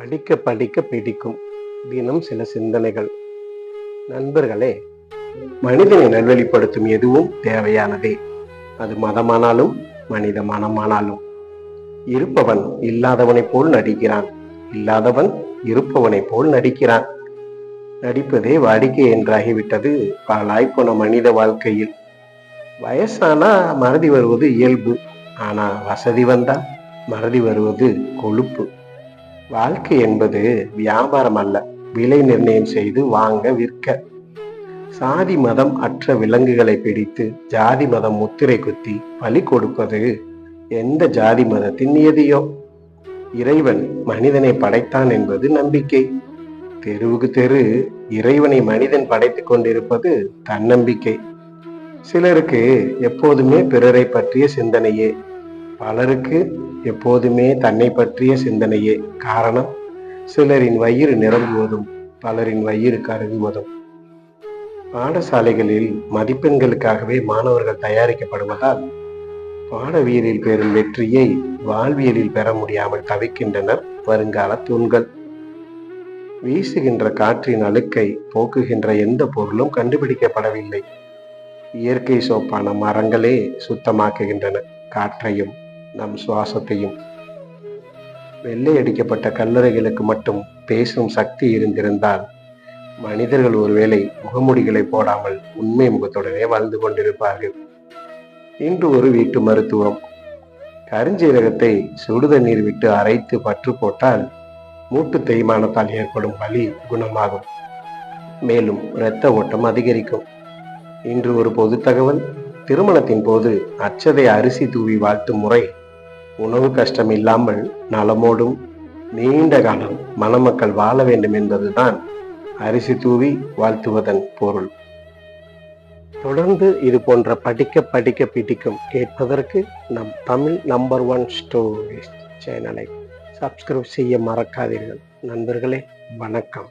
படிக்க படிக்க பிடிக்கும். தினம் சில சிந்தனைகள். நண்பர்களே மனிதனை நல்வழிப்படுத்தும் எதுவும் தேவையானதே. அது மதமானாலும் மனித மனமானாலும். இருப்பவன் இல்லாதவனைப் போல் நடிக்கிறான். இல்லாதவன் இருப்பவனைப் போல் நடிக்கிறான். நடிப்பதே வாடிக்கை என்றாகிவிட்டது பாலாய்ப்போன மனித வாழ்க்கையில். வயசானா மறதி வருவது இயல்பு. ஆனா வசதி வந்தா மறதி வருவது கொழுப்பு. வாழ்க்கை என்பது வியாபாரம் அல்ல. விலை நிர்ணயம் செய்து வாங்க விற்க. சாதி மதம் அற்ற விலங்குகளை பிடித்து ஜாதி மதம் முத்திரை குத்தி பலி கொடுப்பது எந்த ஜாதி மதத்தின் நியதியோ? இறைவன் மனிதனை படைத்தான் என்பது நம்பிக்கை. தெருவுக்கு தெரு இறைவனை மனிதன் படைத்துக் கொண்டிருப்பது தன்னம்பிக்கை. சிலருக்கு எப்போதுமே பிறரை பற்றிய சிந்தனையே. பலருக்கு எப்போதுமே தன்னை பற்றிய சிந்தனையே காரணம். சிலரின் வயிறு நிரம்புவதும் பலரின் வயிறு கருகுவதும். பாடசாலைகளில் மதிப்பெண்களுக்காகவே மாணவர்கள் தயாரிக்கப்படுவதால் பாடவியலில் பெறும் வெற்றியை வாழ்வியலில் பெற முடியாமல் தவிக்கின்றனர் வருங்கால தூண்கள். வீசுகின்ற காற்றின் அழுக்கை போக்குகின்ற எந்த பொருளும் கண்டுபிடிக்கப்படவில்லை. இயற்கை சோப்பான மரங்களே சுத்தமாக்குகின்றன காற்றையும் நம் சுவாசத்தையும். வெள்ளை அடிக்கப்பட்ட கல்லறைகளுக்கு மட்டும் பேசும் சக்தி இருந்திருந்தால் மனிதர்கள் ஒருவேளை முகமுடிகளை போடாமல் உண்மை முகத்துடனே வாழ்ந்து கொண்டிருப்பார்கள். இன்று ஒரு வீட்டு மருத்துவம். கருஞ்சீரகத்தை சுடுதண்ணீர் விட்டு அரைத்து பற்று போட்டால் மூட்டு தேய்மானத்தால் ஏற்படும் வலி குணமாகும். மேலும் இரத்த ஓட்டம் அதிகரிக்கும். இன்று ஒரு பொது தகவல். திருமணத்தின் போது அச்சதை அரிசி தூவி வாழ்த்தும் முறை உணவு கஷ்டம் இல்லாமல் நலமோடும் நீண்ட காலம் மணமக்கள் வாழ வேண்டும் என்பதுதான் அரிசி தூவி வாழ்த்துவதன் பொருள். தொடர்ந்து இது போன்ற படிக்க படிக்க பிடிக்கும் கேட்பதற்கு நம் தமிழ் நம்பர் ஒன் ஸ்டோரிஸ் சேனலை சப்ஸ்கிரைப் செய்ய மறக்காதீர்கள். நண்பர்களே வணக்கம்.